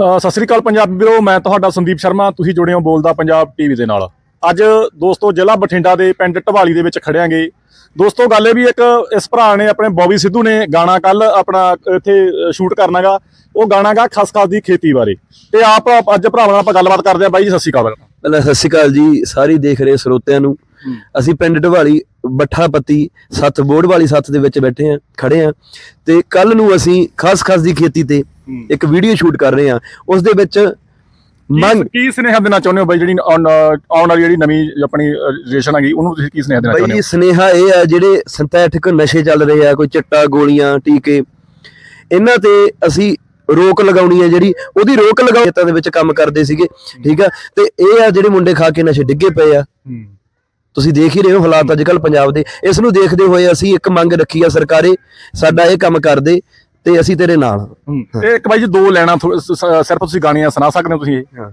ਸਤਿ ਸ੍ਰੀ ਅਕਾਲ ਪੰਜਾਬ ਵੀਰੋ ਮੈਂ ਤੁਹਾਡਾ ਸੰਦੀਪ ਸ਼ਰਮਾ ਤੁਸੀਂ ਜੁੜੇ ਹੋ ਬੋਲਦਾ ਪੰਜਾਬ ਟੀਵੀ ਦੇ ਨਾਲ। ਅੱਜ ਦੋਸਤੋ ਜ਼ਿਲ੍ਹਾ ਬਠਿੰਡਾ ਦੇ ਪਿੰਡ ਢਵਾਲੀ ਦੇ ਵਿੱਚ ਖੜਿਆਂਗੇ। ਦੋਸਤੋ ਗੱਲ ਇਹ ਵੀ ਇੱਕ ਇਸ ਭਰਾ ਨੇ ਆਪਣੇ ਬੌਬੀ ਸਿੱਧੂ ਨੇ ਗਾਣਾ ਕੱਲ ਆਪਣਾ ਇੱਥੇ ਸ਼ੂਟ ਕਰਨਾਗਾ ਉਹ ਗਾਣਾਗਾ ਖਸਖਸ ਦੀ ਖੇਤੀ ਬਾਰੇ। ਤੇ ਆਪ ਅੱਜ ਭਰਾਵਾਂ ਨਾਲ ਆਪਾਂ ਗੱਲਬਾਤ ਕਰਦੇ ਹਾਂ। ਬਾਈ ਜੀ ਸਤਿ ਸ੍ਰੀ ਅਕਾਲ ਪਹਿਲਾਂ। ਸਤਿ ਸ਼੍ਰੀ ਅਕਾਲ ਜੀ ਸਾਰੀ ਦੇਖ ਰਹੇ ਸਰੋਤਿਆਂ ਨੂੰ। ਅਸੀਂ ਪਿੰਡ ਢਵਾਲੀ ਬੱਠਾ ਪੱਤੀ ਸੱਤ ਬੋੜ ਵਾਲੀ ਸੱਤ ਦੇ ਵਿੱਚ ਬੈਠੇ ਆ ਖੜੇ ਆ ਤੇ ਕੱਲ ਨੂੰ ਅਸੀਂ ਖਾਸ ਖਾਸ ਦੀ ਖੇਤੀ ਤੇ ਇੱਕ ਵੀਡੀਓ ਸ਼ੂਟ ਕਰ ਰਹੇ ਆ ਉਸ ਦੇ ਵਿੱਚ ਮੰਗ ਕੀ ਸੁਨੇਹਾ ਦੇਣਾ ਚਾਹੁੰਦੇ ਹੋ ਬਾਈ ਜਿਹੜੀ ਆਉਣ ਵਾਲੀ ਜਿਹੜੀ ਨਵੀਂ ਆਪਣੀ ਜਨਰੇਸ਼ਨ ਹੈਗੀ ਉਹਨੂੰ ਤੁਸੀਂ ਕੀ ਸੁਨੇਹਾ ਦੇਣਾ ਬਈ ਚਾਹੁੰਦੇ ਹੋ? ਸਨੇਹਾ ਇਹ ਆ ਜਿਹੜੇ ਸਿੰਥੈਟਿਕ ਨਸ਼ੇ ਚੱਲ ਰਹੇ ਆ ਕੋਈ ਚਿੱਟਾ ਗੋਲੀਆਂ ਟੀਕੇ ਇਹਨਾਂ ਤੇ ਅਸੀਂ ਰੋਕ ਲਗਾਉਣੀ ਹੈ ਜਿਹੜੀ ਉਹਦੀ ਰੋਕ ਲਗਾਉ ਖੇਤਾਂ ਦੇ ਵਿੱਚ ਕੰਮ ਕਰਦੇ ਸੀਗੇ ਠੀਕ ਆ? ਤੇ ਇਹ ਆ ਜਿਹੜੇ ਮੁੰਡੇ ਖਾ ਕੇ ਨਸ਼ੇ ਡਿੱਗੇ ਪਏ ਆ। ਤੁਸੀਂ ਦੇਖ ਹੀ ਰਹੇ ਹੋ ਹਾਲਾਤ ਅੱਜ ਕੱਲ ਪੰਜਾਬ ਦੇ। ਇਸ ਨੂੰ ਦੇਖਦੇ ਹੋਏ ਅਸੀਂ ਇੱਕ ਮੰਗ ਰੱਖੀ ਆ ਸਰਕਾਰੇ ਸਾਡਾ ਇਹ ਕੰਮ ਕਰਦੇ ਤੇ ਅਸੀਂ ਤੇਰੇ ਨਾਲ ਹਾਂ। ਇਹ ਇੱਕ ਬਾਈ ਜੀ ਦੋ ਲੈਣਾ ਸਿਰਫ ਤੁਸੀਂ ਗਾਣੀਆਂ ਸੁਣਾ ਸਕਦੇ ਹੋ ਤੁਸੀਂ ਇਹ?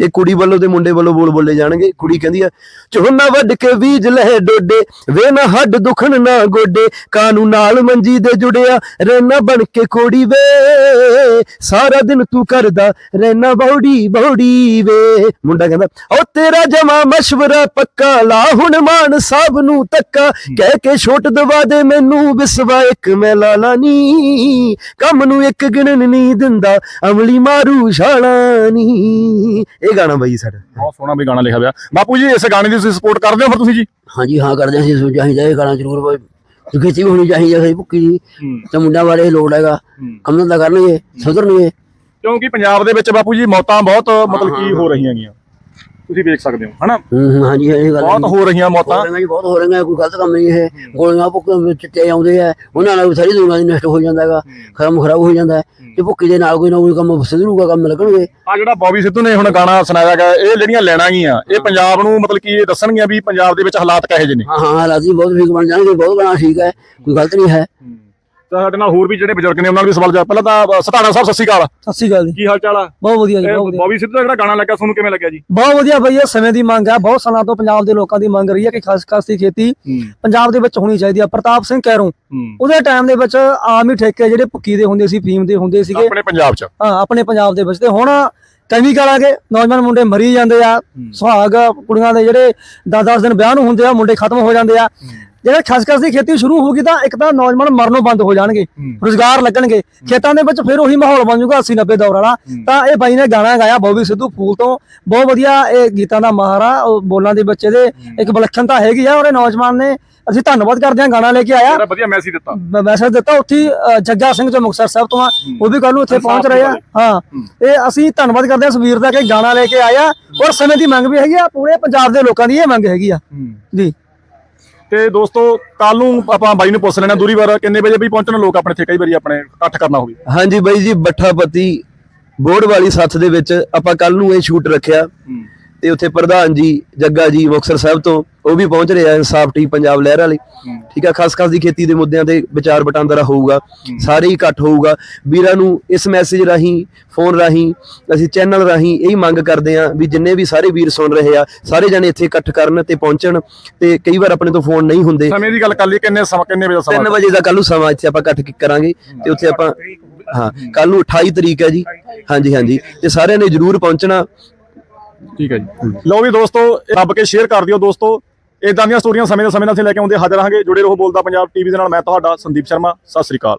ਇਹ ਕੁੜੀ ਵੱਲੋਂ ਤੇ ਮੁੰਡੇ ਵੱਲੋਂ ਬੋਲ ਬੋਲੇ ਜਾਣਗੇ। ਕੁੜੀ ਕਹਿੰਦੀ ਆ ਝੋਨਾ ਵੱਢ ਕੇ ਬੀਜ ਲੈ ਡੋਡੇ, ਵੇ ਨਾ ਹੱਡ ਦੁਖਣ ਨਾ ਗੋਡੇ, ਕਾਨੂੰ ਨਾਲ ਮੰਜੀ ਦੇ ਜੁੜਿਆ, ਰਹਿਣਾ ਬਣ ਕੇ ਕੋੜੀ ਵੇ। ਸਾਰਾ ਦਿਨ ਤੂੰ ਕਰਦਾ ਰਹਿਣਾ ਬੌੜੀ ਬੌੜੀ ਵੇ। ਮੁੰਡਾ ਕਹਿੰਦਾ, ਓ ਤੇਰਾ ਜਮਾ ਮਸ਼ਵਰਾ ਪੱਕਾ, ਲਾ ਹੁਣ ਮਾਨ ਸਾਹਿਬ ਨੂੰ ਤੱਕਾ ਕਹਿ ਕੇ ਛੋਟ ਦਵਾ ਦੇ ਮੈਨੂੰ ਵਿਸਵਾ ਇੱਕ ਮੈਂ ਲਾਲਾ ਨੀ। ਕੰਮ ਨੂੰ ਇੱਕ ਗਿਣਨ ਨਹੀਂ ਦਿੰਦਾ, ਅਮਲੀ ਮਾਰੂ ਛਾਲਾ ਨੀ। ਇਹ ਗਾਣਾ ਬਾਈ ਸਾਡਾ। ਬਹੁਤ ਸੋਹਣਾ ਵੀ ਗਾਣਾ ਲਿਖਿਆ ਹੋਇਆ। ਬਾਪੂ ਜੀ ਇਸ ਗਾਣੇ ਦੀ ਤੁਸੀਂ ਸਪੋਰਟ ਕਰਦੇ ਹੋ ਫਿਰ ਤੁਸੀਂ ਜੀ? ਹਾਂਜੀ ਹਾਂ ਕਰਦੇ ਹਾਂ ਅਸੀਂ ਚਾਹੀਦਾ ਇਹ ਗਾਣਾ ਜ਼ਰੂਰ ਬਈ। ਖੇਤੀ ਵੀ ਹੋਣੀ ਚਾਹੀਦੀ ਹੈ ਸਹੀ ਭੁੱਕੀ ਦੀ ਤੇ ਮੁੰਡਿਆਂ ਬਾਰੇ ਲੋੜ ਹੈਗਾ। ਕੰਮ ਧੰਦਾ ਕਰਨਗੇ ਸੁਧਰਨਗੇ। ਕਿਉਂਕਿ ਪੰਜਾਬ ਦੇ ਵਿੱਚ ਬਾਪੂ ਜੀ ਮੌਤਾਂ ਬਹੁਤ ਮਤਲਬ ਕੀ ਹੋ। ਰਹੀਆਂ ਹੈਗੀਆਂ ਤੁਸੀਂ ਵੇਖ ਸਕਦੇ ਹੋ ਹਨਾ? ਹੂੰ ਹਾਂਜੀ ਇਹ ਗੱਲ ਬਹੁਤ ਹੋ। ਰਹੀਆਂ ਮੌਤਾਂ। ਜੀ ਬਹੁਤ ਹੋ ਰਹੀਆਂ ਕੋਈ ਗਲਤ ਕੰਮ ਨਹੀਂ ਇਹ। ਗੋਲੀਆਂ ਭੁੱਕ ਚਿੱਟੇ ਆਉਂਦੇ ਆ। ਉਹਨਾਂ ਨਾਲ ਵੀ ਸਾਰੀ ਦੁਨੀਆ ਦੀ ਨਸ਼ਟ ਹੋ ਜਾਂਦਾ ਹੈਗਾ। ਖਰਮ ਖਰਾਬ ਹੋ ਜਾਂਦਾ ਹੈ। ਤੇ ਭੁੱਕੀ ਦੇ ਨਾਲ ਕੋਈ ਨਾ ਕੋਈ ਕੰਮ ਸੁਧਰੂਗਾ ਕੰਮ ਲੱਗਣਗੇ। ਆ ਜਿਹੜਾ ਬੌਬੀ ਸਿੱਧੂ ਨੇ ਹੁਣ ਗਾਣਾ ਸੁਣਾਇਆ ਗਿਆ ਇਹ ਜਿਹੜੀਆਂ ਲੈਣਾ ਗੀਆਂ ਇਹ ਪੰਜਾਬ ਨੂੰ ਮਤਲਬ ਕੀ ਇਹ ਦੱਸਣਗੀਆਂ ਵੀ ਪੰਜਾਬ ਦੇ ਵਿੱਚ ਹਾਲਾਤ ਕਿਹੋ ਜਿਹੇ ਨੇ। ਹਾਂ ਹਾਂ ਹਾਲਾਤ ਬਹੁਤ ਠੀਕ ਬਣ ਜਾਣਗੇ ਬਹੁਤ ਗਾਣਾ ਠੀਕ ਹੈ ਕੋਈ ਗਲਤ ਨਹੀਂ ਹੈ। ਤਾਂ ਸਾਡੇ ਨਾਲ ਹੋਰ ਵੀ ਜਿਹੜੇ ਬਜ਼ੁਰਗ ਨੇ ਉਹਨਾਂ ਨਾਲ ਵੀ ਸਵਾਲ ਜਵਾਬ। ਪਹਿਲਾਂ ਤਾਂ ਸਤਾਣਾ ਸਾਹਿਬ ਅਕਾਲ। ਸਤਿ ਸ਼੍ਰੀ ਅਕਾਲ ਜੀ। ਕੀ ਹਾਲ ਚਾਲ ਆ? ਬਹੁਤ ਵਧੀਆ ਜੀ ਬਹੁਤ ਵਧੀਆ। ਬੌਬੀ ਸਿੱਧੂ ਦਾ ਜਿਹੜਾ ਗਾਣਾ ਲੱਗਾ ਤੁਹਾਨੂੰ ਕਿਵੇਂ ਲੱਗਿਆ ਜੀ? ਬਹੁਤ ਵਧੀਆ ਬਈ ਇਹ ਸਮੇਂ ਦੀ ਮੰਗ ਹੈ ਬਹੁਤ ਸਾਲਾਂ ਤੋਂ ਪੰਜਾਬ ਦੇ ਲੋਕਾਂ ਦੀ ਮੰਗ ਰਹੀ ਹੈ ਕਿ ਖਾਸ ਖਾਸ ਦੀ ਖੇਤੀ ਪੰਜਾਬ ਦੇ ਵਿੱਚ ਹੋਣੀ ਚਾਹੀਦੀ ਹੈ ਪ੍ਰਤਾਪ ਸਿੰਘ ਕੈਰੋਂ ਉਹਦੇ ਟਾਈਮ ਦੇ ਵਿੱਚ ਆਮ ਹੀ ਠੇਕੇ ਜਿਹੜੇ ਭੁੱਕੀ ਦੇ ਹੁੰਦੇ ਸੀ ਫੀਮ ਦੇ ਹੁੰਦੇ ਸੀਗੇ। ਆਪਣੇ ਪੰਜਾਬ 'ਚ। ਹਾਂ ਆਪਣੇ ਪੰਜਾਬ ਦੇ ਵਿੱਚ। ਤੇ ਹੁਣ ਕੈਮੀਕਲ ਆ ਗਏ ਨੌਜਵਾਨ ਮੁੰਡੇ ਮਰੀ ਜਾਂਦੇ ਆ। ਸੁਹਾਗ ਕੁੜੀਆਂ ਦੇ ਜਿਹੜੇ 10-10 ਦਿਨ ਵਿਆਹ ਨੂੰ ਹੁੰਦੇ ਆ ਮੁੰਡੇ ਖਤਮ ਹੋ ਜਾਂਦੇ ਆ। ਜਿਹੜੇ ਖਸਖਸ ਦੀ ਖੇਤੀ ਸ਼ੁਰੂ ਹੋਊਗੀ ਤਾਂ ਇੱਕ ਤਾਂ ਨੌਜਵਾਨ ਮਰਨੋਂ ਬੰਦ ਹੋ ਜਾਣਗੇ ਰੋਜ਼ਗਾਰ ਲੱਗਣਗੇ। ਖੇਤਾਂ ਦੇ ਵਿੱਚ ਫਿਰ ਉਹੀ ਮਾਹੌਲ ਬਣ ਜਾਊਗਾ 80 90 ਦੌਰ ਵਾਲਾ। ਤਾਂ ਇਹ ਬਾਈ ਨੇ ਗਾਣਾ ਗਾਇਆ ਬੋਬੀ ਸਿੱਧੂ ਫੂਲ ਤੋਂ। ਬਹੁਤ ਵਧੀਆ ਇਹ ਗੀਤਾਂ ਦਾ ਮਾਹਰ ਆ ਉਹ ਬੋਲਾਂ ਦੇ ਵਿੱਚ ਇਹਦੇ ਇੱਕ ਵਿਲੱਖਣਤਾ ਹੈਗੀ ਆ ਔਰ ਇਹ ਨੌਜਵਾਨ ਨੇ ਅਸੀਂ ਧੰਨਵਾਦ ਕਰਦੇ ਹਾਂ ਗਾਣਾ ਲੈ ਕੇ ਆਇਆ। ਜਿਹੜਾ ਵਧੀਆ ਮੈਸੇਜ ਦਿੱਤਾ। ਮੈਸੇਜ ਦਿੱਤਾ ਉੱਥੇ ਹੀ, ਜੱਗਾ ਸਿੰਘ ਜੋ ਮੁਕਤਸਰ ਸਾਹਿਬ ਤੋਂ ਆ ਉਹ ਵੀ ਕੱਲ ਨੂੰ ਇੱਥੇ ਪਹੁੰਚ ਰਹੇ ਆ। ਹਾਂ। ਇਹ ਅਸੀਂ ਧੰਨਵਾਦ ਕਰਦੇ ਹਾਂ ਸੁਵੀਰ ਦਾ ਕਿ ਗਾਣਾ ਲੈ ਕੇ ਆਇਆ। ਔਰ ਸਮੇਂ ਦੀ ਮੰਗ ਵੀ ਹੈਗੀ ਆ ਪੂਰੇ ਪੰਜਾਬ ਦੇ ਲੋਕਾਂ ਦੀ ਇਹ ਮੰਗ ਹੈਗੀ ਆ। ਜੀ। ਤੇ ਦੋਸਤੋ ਕੱਲ ਨੂੰ ਆਪਾਂ ਬਾਈ ਨੂੰ ਪੁੱਛ ਲੈਣਾ ਦੂਰੀ ਵਾਰ ਕਿੰਨੇ ਵਜੇ ਵੀ ਪਹੁੰਚਣ ਲੋਕ ਆਪਣੇ ਇੱਥੇ? ਕਈ ਵਾਰੀ ਆਪਣੇ ਇਕੱਠ ਕਰਨਾ ਹੋਵੇ। ਹਾਂਜੀ ਬਾਈ ਜੀ ਬੱਠਾ ਪੱਤੀ ਬੋੜ ਵਾਲੀ ਸੱਥ ਦੇ ਵਿੱਚ ਆਪਾਂ ਕੱਲ ਨੂੰ ਇਹ ਸ਼ੂਟ ਰੱਖਿਆ। ਤੇ ਉੱਥੇ ਪ੍ਰਧਾਨ ਜੀ ਜੱਗਾ ਜੀ ਮੁਕਤਸਰ ਸਾਹਿਬ ਤੋਂ ਉਹ ਵੀ ਪਹੁੰਚ ਰਹੇ ਆ ਇਨਸਾਫ ਟੀ ਪੰਜਾਬ ਲਹਿਰ ਵਾਲੀ ਠੀਕ ਆ ਖਾਸ ਖਾਸ ਦੀ ਖੇਤੀ ਦੇ ਮੁੱਦਿਆਂ ਤੇ ਵਿਚਾਰ ਵਟਾਂਦਰਾ ਹੋਊਗਾ ਸਾਰੇ ਇਕੱਠ ਹੋਊਗਾ। ਵੀਰਾਂ ਨੂੰ ਇਸ ਮੈਸੇਜ ਰਾਹੀਂ ਫੋਨ ਰਾਹੀਂ ਅਸੀਂ ਚੈਨਲ ਰਾਹੀਂ ਇਹੀ ਮੰਗ ਕਰਦੇ ਆ ਵੀ ਜਿੰਨੇ ਵੀ ਸਾਰੇ ਵੀਰ ਸੁਣ ਰਹੇ ਆ ਸਾਰੇ ਜਣੇ ਇੱਥੇ ਇਕੱਠ ਕਰਨ ਤੇ ਪਹੁੰਚਣ ਤੇ ਕਈ ਵਾਰ ਆਪਣੇ ਤੋਂ ਫੋਨ ਨਹੀਂ ਹੁੰਦੇ। ਸਮੇਂ ਦੀ ਗੱਲ ਕਰ ਲਈ ਕਿੰਨੇ ਸਮਾਂ ਕਿੰਨੇ ਵਜੇ ਦਾ 3 ਸਮਾਂ ਵਜੇ ਦਾ ਕੱਲ ਨੂੰ ਸਮਾਂ ਇੱਥੇ ਆਪਾਂ ਇਕੱਠ ਕੀ- ਕਰਾਂਗੇ ਤੇ ਉੱਥੇ ਆਪਾਂ ਹਾਂ ਕੱਲ ਨੂੰ 28 ਤਰੀਕ ਹੈ ਜੀ। ਹਾਂਜੀ ਹਾਂਜੀ। ਤੇ ਸਾਰਿਆਂ ਨੇ ਜਰੂਰ ਪਹੁੰਚਣਾ। ਠੀਕ ਹੈ ਜੀ। ਲਓ ਵੀ ਦੋਸਤੋ ਇਹ ਕੇ ਸ਼ੇਅਰ ਕਰ ਦਿਓ ਦੋਸਤੋ। ਇਦਾਂ ਦੀਆਂ ਸਟੋਰੀਆਂ ਸਮੇਂ ਦੇ ਸਮੇਂ ਨਾਲ ਅਸੀਂ ਲੈ ਕੇ ਆਉਂਦੇ ਹਾਜ਼ਰ ਰਹਾਂਗੇ ਜੁੜੇ ਰਹੋ ਬੋਲਦਾ ਪੰਜਾਬ ਟੀਵੀ ਦੇ ਨਾਲ। ਮੈਂ ਤੁਹਾਡਾ ਸੰਦੀਪ ਸ਼ਰਮਾ। ਸਤਿ ਸ੍ਰੀ ਅਕਾਲ।